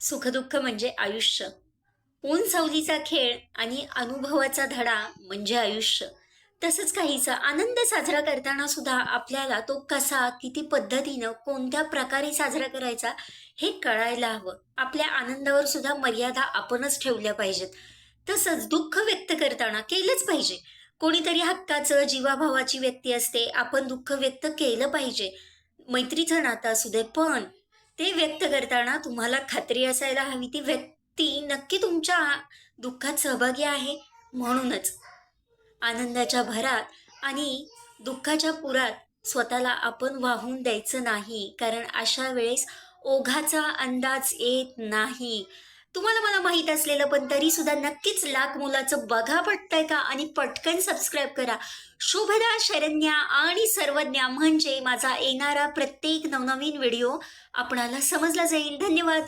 सुखदुःख म्हणजे आयुष्य. ऊन सावलीचा खेळ आणि अनुभवाचा धडा म्हणजे आयुष्य. तसंच काहीचा आनंद साजरा करताना सुद्धा आपल्याला तो कसा किती पद्धतीनं कोणत्या प्रकारे साजरा करायचा हे कळायला हवं. आपल्या आनंदावर सुद्धा मर्यादा आपणच ठेवल्या पाहिजेत. तसंच दुःख व्यक्त करताना केलंच पाहिजे. कोणीतरी हक्काचं जीवाभावाची व्यक्ती असते आपण दुःख व्यक्त केलं पाहिजे. मैत्रीचं नातं असू दे पण ते व्यक्त करताना तुम्हाला खात्री असायला हवी. ती व्यक्ती नक्की तुमच्या दुःखात सहभागी आहे म्हणूनच. आनंदाच्या भरात आणि दुःखाच्या पुरात स्वतःला आपण वाहून द्यायचं नाही. कारण अशा वेळेस ओघाचा अंदाज येत नाही. तुम्हाला मला माहीत असलेलं पण तरी सुद्धा नक्कीच लाख मुलाचं बघा पटतंय का? आणि पटकन सबस्क्राईब करा. शुभदा शरण्या आणि सर्वज्ञा म्हणजे माझा येणारा प्रत्येक नवनवीन व्हिडिओ आपणाला समजला जाईल. धन्यवाद.